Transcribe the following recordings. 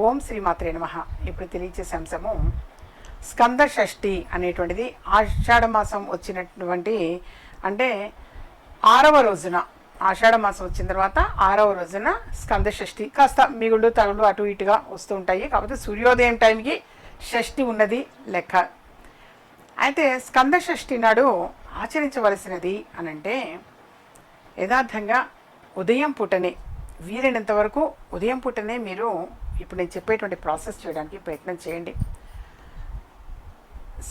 ఓం శ్రీమాత్రే నమ. ఇప్పుడు తెలియచేసే అంశము స్కంద షష్ఠి అనేటువంటిది ఆషాఢ మాసం వచ్చినటువంటి అంటే ఆరవ రోజున ఆషాఢ మాసం వచ్చిన తర్వాత ఆరవ రోజున స్కంద షష్ఠి కాస్త మిగుళ్ళు తగుళ్ళు అటు ఇటుగా వస్తూ ఉంటాయి. కాకపోతే సూర్యోదయం టైంకి షష్ఠి ఉన్నది లెక్క. అయితే స్కంద షష్ఠి నాడు ఆచరించవలసినది అనంటే యథార్థంగా ఉదయం పూటనే వీలైనంత వరకు ఉదయం పూటనే మీరు ఇప్పుడు నేను చెప్పేటువంటి ప్రాసెస్ చేయడానికి ప్రయత్నం చేయండి.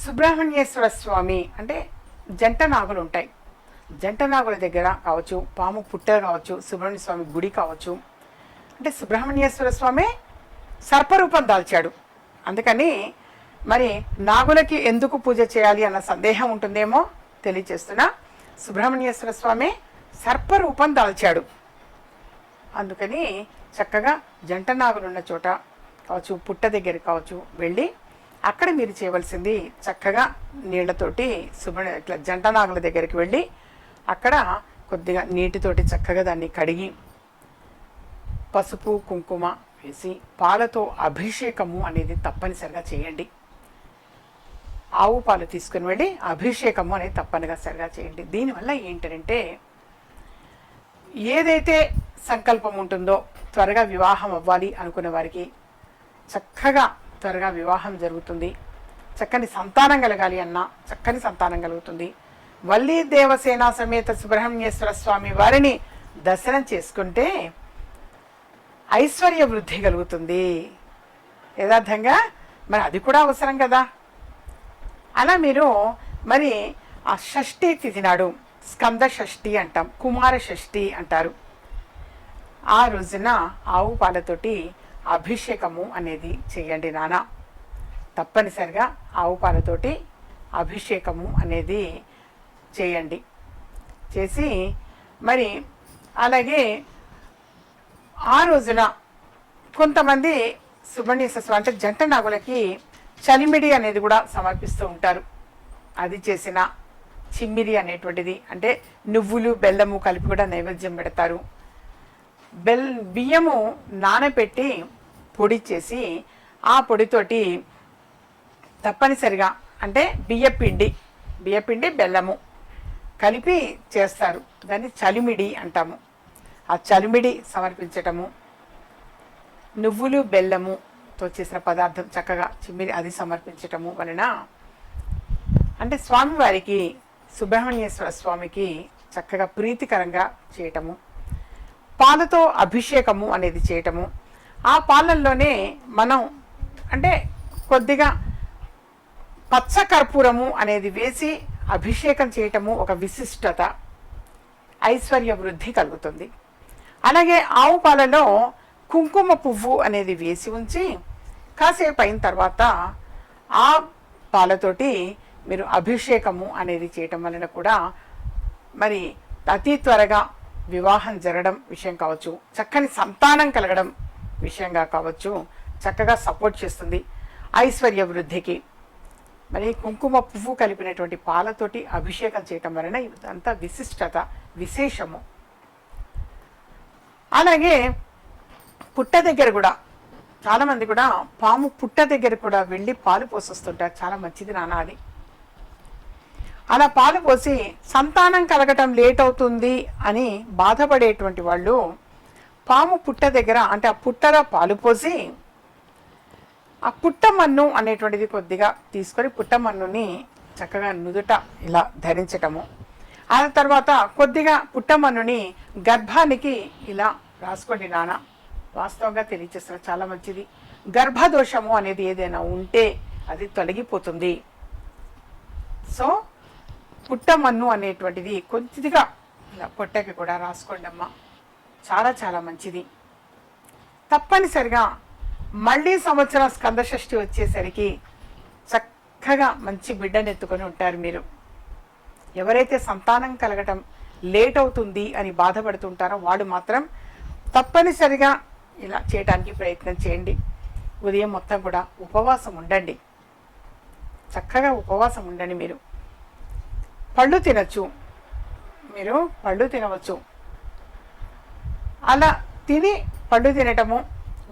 సుబ్రహ్మణ్యేశ్వర స్వామి అంటే జంట నాగులు ఉంటాయి. జంట నాగుల దగ్గర కావచ్చు పాము పుట్ట కావచ్చు సుబ్రహ్మణ్య స్వామి గుడి కావచ్చు. అంటే సుబ్రహ్మణ్యేశ్వర స్వామి సర్పరూపం దాల్చాడు. అందుకని మరి నాగులకి ఎందుకు పూజ చేయాలి అన్న సందేహం ఉంటుందేమో తెలియచేస్తున్నా. సుబ్రహ్మణ్యేశ్వర స్వామి సర్పరూపం దాల్చాడు. అందుకని చక్కగా జంట నాగులున్న చోట కావచ్చు పుట్ట దగ్గర కావచ్చు వెళ్ళి అక్కడ మీరు చేయవలసింది చక్కగా నీళ్ళతోటి శుభ్ర ఇట్లా జంట నాగుల దగ్గరికి వెళ్ళి అక్కడ కొద్దిగా నీటితోటి చక్కగా దాన్ని కడిగి పసుపు కుంకుమ వేసి పాలతో అభిషేకము అనేది తప్పనిసరిగా చేయండి. ఆవు పాలు తీసుకుని వెళ్ళి అభిషేకము అనేది తప్పనిసరిగా చేయండి. దీనివల్ల ఏంటంటే ఏదైతే సంకల్పం ఉంటుందో త్వరగా వివాహం అవ్వాలి అనుకున్న వారికి చక్కగా త్వరగా వివాహం జరుగుతుంది. చక్కని సంతానం కలగాలి అన్న చక్కని సంతానం కలుగుతుంది. వల్లి దేవసేన సమేత సుబ్రహ్మణ్యేశ్వర స్వామి వారిని దర్శనం చేసుకుంటే ఐశ్వర్య వృద్ధి కలుగుతుంది. యథార్థంగా మరి అది కూడా అవసరం కదా? అలా మీరు మరి ఆ షష్ఠీ తిథి నాడు స్కంద షష్ఠి అంటాం కుమార షష్ఠి అంటారు. ఆ రోజున ఆవు పాలతోటి అభిషేకము అనేది చేయండి నాన్న. తప్పనిసరిగా ఆవు పాలతోటి అభిషేకము అనేది చేయండి. చేసి మరి అలాగే ఆ రోజున కొంతమంది సుబ్రహ్మణ్యేశ్వర అంటే జంట నాగులకి చలిమిడి అనేది కూడా సమర్పిస్తూ ఉంటారు. అది చేసిన చిమ్మిరి అనేటువంటిది అంటే నువ్వులు బెల్లము కలిపి కూడా నైవేద్యం పెడతారు. బెల్ బియ్యము నానబెట్టి పొడి చేసి ఆ పొడితోటి తప్పనిసరిగా అంటే బియ్యపిండి బియ్యపిండి బెల్లము కలిపి చేస్తారు. దాన్ని చలిమిడి అంటాము. ఆ చలిమిడి సమర్పించటము నువ్వులు బెల్లముతో చేసిన పదార్థం చక్కగా చిమ్మిడి అది సమర్పించటము వలన అంటే స్వామివారికి సుబ్రహ్మణ్యేశ్వర స్వామికి చక్కగా ప్రీతికరంగా చేయటము. పాలతో అభిషేకము అనేది చేయటము. ఆ పాలల్లోనే మనం అంటే కొద్దిగా పచ్చ కర్పూరము అనేది వేసి అభిషేకం చేయటము ఒక విశిష్టత ఐశ్వర్య వృద్ధి కలుగుతుంది. అలాగే ఆవు పాలలో కుంకుమ పువ్వు అనేది వేసి ఉంచి కాసేపు అయిన తర్వాత ఆ పాలతోటి మీరు అభిషేకము అనేది చేయటం వలన కూడా మరి అతి త్వరగా వివాహం జరగడం విషయం కావచ్చు చక్కని సంతానం కలగడం విషయంగా కావచ్చు చక్కగా సపోర్ట్ చేస్తుంది ఐశ్వర్య వృద్ధికి. మరి కుంకుమ పువ్వు కలిపినటువంటి పాలతోటి అభిషేకం చేయటం వలన ఇదంతా విశిష్టత విశేషము. అలాగే పుట్ట దగ్గర కూడా చాలామంది కూడా పాము పుట్ట దగ్గర కూడా వెళ్ళి పాలు పోసొస్తుంటారు. చాలా మంచిది నాన్న అది. అలా పాలు పోసి సంతానం కలగటం లేట్ అవుతుంది అని బాధపడేటువంటి వాళ్ళు పాము పుట్ట దగ్గర అంటే ఆ పుట్టలో పాలు పోసి ఆ పుట్టమన్ను అనేటువంటిది కొద్దిగా తీసుకొని పుట్టమన్నుని చక్కగా నుదుట ఇలా ధరించటము. ఆ తర్వాత కొద్దిగా పుట్టమన్నుని గర్భానికి ఇలా రాసుకోండి నాన్న. వాస్తవంగా తెలియచేస్తున్న చాలా మంచిది. గర్భదోషము అనేది ఏదైనా ఉంటే అది తొలగిపోతుంది. సో పుట్టమన్ను అనేటువంటిది కొద్దిగా ఇలా పొట్టకి కూడా రాసుకోండి అమ్మా చాలా చాలా మంచిది. తప్పనిసరిగా మళ్ళీ సంవత్సరం స్కందషష్ఠి వచ్చేసరికి చక్కగా మంచి బిడ్డను ఎత్తుకొని ఉంటారు మీరు. ఎవరైతే సంతానం కలగటం లేట్ అవుతుంది అని బాధపడుతుంటారో వాడు మాత్రం తప్పనిసరిగా ఇలా చేయడానికి ప్రయత్నం చేయండి. ఉదయం మొత్తం కూడా ఉపవాసం ఉండండి. చక్కగా ఉపవాసం ఉండండి మీరు. పళ్ళు తినచ్చు. మీరు పళ్ళు తినవచ్చు. అలా తిని పళ్ళు తినటము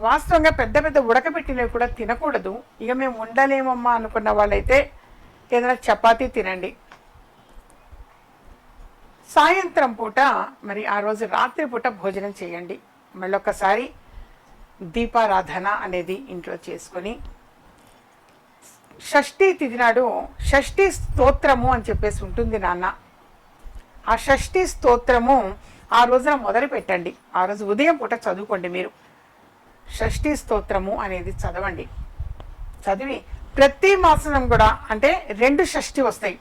వాస్తవంగా పెద్ద పెద్ద ఉడకబెట్టినవి కూడా తినకూడదు. ఇక మేము ఉండలేమమ్మా అనుకున్న వాళ్ళైతే ఏదైనా చపాతీ తినండి. సాయంత్రం పూట మరి ఆ రోజు రాత్రి పూట భోజనం చేయండి. మళ్ళొకసారి దీపారాధన అనేది ఇంట్లో చేసుకొని షష్ఠీ తిథి నాడు షష్ఠీ స్తోత్రము అని చెప్పేసి ఉంటుంది నాన్న. ఆ షష్ఠీ స్తోత్రము ఆ రోజున మొదలు పెట్టండి. ఆ రోజు ఉదయం పూట చదువుకోండి మీరు. షష్ఠీ స్తోత్రము అనేది చదవండి. చదివి ప్రతి మాసం కూడా అంటే రెండు షష్ఠి వస్తాయి.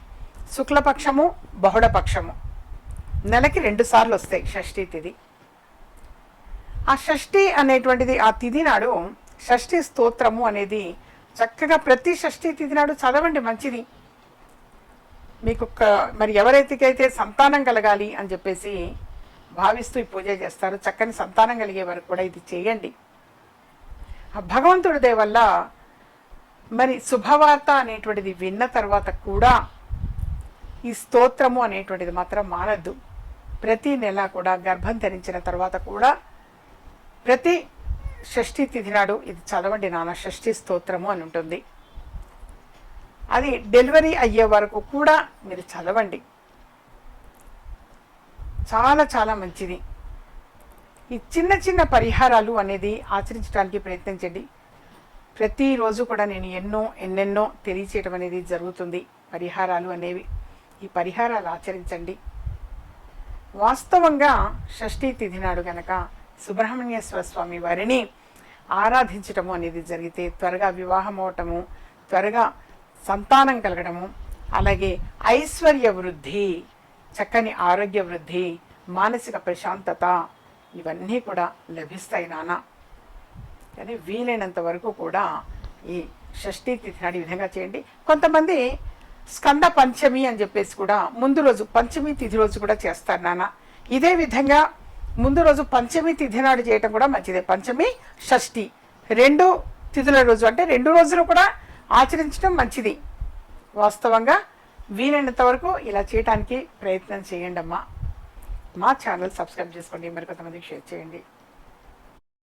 శుక్లపక్షము బహుళపక్షము. నెలకి రెండు సార్లు వస్తాయి షష్ఠీ తిథి. ఆ షష్ఠి అనేటువంటిది ఆ తిథి నాడు షష్ఠి స్తోత్రము అనేది చక్కగా ప్రతి షష్ఠీ తిథి నాడు చదవండి మంచిది. మీకు మరి ఎవరైతే సంతానం కలగాలి అని చెప్పేసి భావిస్తూ ఈ పూజ చేస్తారు చక్కని సంతానం కలిగే వరకు కూడా ఇది చేయండి. భగవంతుడి వల్ల మరి శుభవార్త అనేటువంటిది విన్న తర్వాత కూడా ఈ స్తోత్రము అనేటువంటిది మాత్రం మానద్దు ప్రతి నెల కూడా గర్భం ధరించిన తర్వాత కూడా ప్రతి షష్ఠి తిథి నాడు ఇది చదవండి నాన్న షష్ఠి స్తోత్రము అని ఉంటుంది. అది డెలివరీ అయ్యే వరకు కూడా మీరు చదవండి. చాలా చాలా మంచిది. ఈ చిన్న చిన్న పరిహారాలు అనేది ఆచరించడానికి ప్రయత్నించండి. ప్రతిరోజు కూడా నేను ఎన్నో ఎన్నెన్నో తెలియచేయడం అనేది జరుగుతుంది. పరిహారాలు అనేవి. ఈ పరిహారాలు ఆచరించండి. వాస్తవంగా షష్ఠీ తిథి నాడు కనుక సుబ్రహ్మణ్యేశ్వర స్వామి వారిని ఆరాధించటము అనేది జరిగితే త్వరగా వివాహం అవటము త్వరగా సంతానం కలగడము అలాగే ఐశ్వర్య వృద్ధి చక్కని ఆరోగ్య వృద్ధి మానసిక ప్రశాంతత ఇవన్నీ కూడా లభిస్తాయి నాన్న. కానీ వీలైనంత వరకు కూడా ఈ షష్ఠీ తిథి నాడు ఈ విధంగా చేయండి. కొంతమంది స్కంద పంచమి అని చెప్పేసి కూడా ముందు రోజు పంచమి తిథి రోజు కూడా చేస్తారు నాన్న. ఇదే విధంగా ముందు రోజు పంచమి తిథి నాడు చేయటం కూడా మంచిదే. పంచమి షష్ఠి. రెండు తిథుల రోజు అంటే రెండు రోజులు కూడా ఆచరించడం మంచిది. వాస్తవంగా వీలైనంత వరకు ఇలా చేయడానికి ప్రయత్నం చేయండి అమ్మా మా ఛానల్ సబ్స్క్రైబ్ చేసుకోండి. మరికొంతమందికి షేర్ చేయండి.